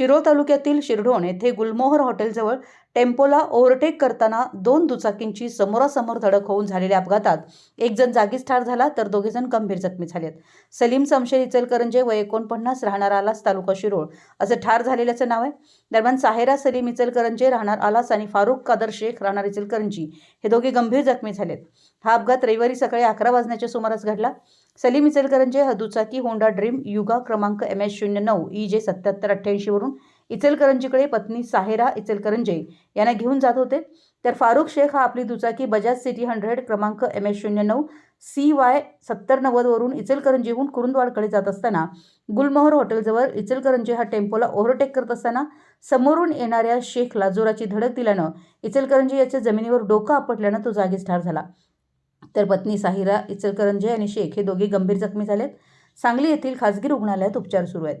शिरोळ तालुक्यातील शिरढोण येथे गुलमोहर हॉटेलजवळ टेम्पोला ओव्हरटेक करताना दोन दुचाकींची समोरासमोर धडक होऊन झालेल्या अपघातात एक जण जागीच ठार झाला तर दोघे जण गंभीर जखमी झालेत. सलीम समशेर इचलकरंजे वय एकोणपन्नास राहणार आलास तालुका शिरोळ. असं ठार झालेल्याचं नाव आहे. दरम्यान साहेरा सलीम इचलकरंजे राहणार आलास आणि फारुख कादर शेख राहणार इचलकरंजी. हे दोघे गंभीर जखमी झालेत. हा अपघात रविवारी सकाळी अकरा वाजण्याच्या सुमारास घडला. सलीम इचलकरंजे हा दुचाकी होंडा ड्रीम युगा क्रमांक एम एस शून्य नऊ ई जे सत्याहत्तर अठ्ठ्याऐंशीवरून इचलकरंजीकडे पत्नी साहेरा इचलकरंजे यांना घेऊन जात होते. तर फारुख शेख हा आपली दुचाकी बजाज सिटी हंड्रेड क्रमांक एम एस शून्य नऊ सी वाय सत्तर नव्वदवरून इचलकरंजीहून कुरुंदवाडकडे जात असताना गुलमोहर हॉटेलजवळ इचलकरंजी हा टेम्पोला ओव्हरटेक करत असताना समोरून येणाऱ्या शेखला जोराची धडक दिल्यानं इचलकरंजी याच्या जमिनीवर डोकं आपटल्यानं तो जागीच ठार झाला. तर पत्नी साहिरा इचलकरंजे आणि शेख हे दोघे गंभीर जखमी झालेत. सांगली येथील खासगी रुग्णालयात उपचार सुरू आहेत.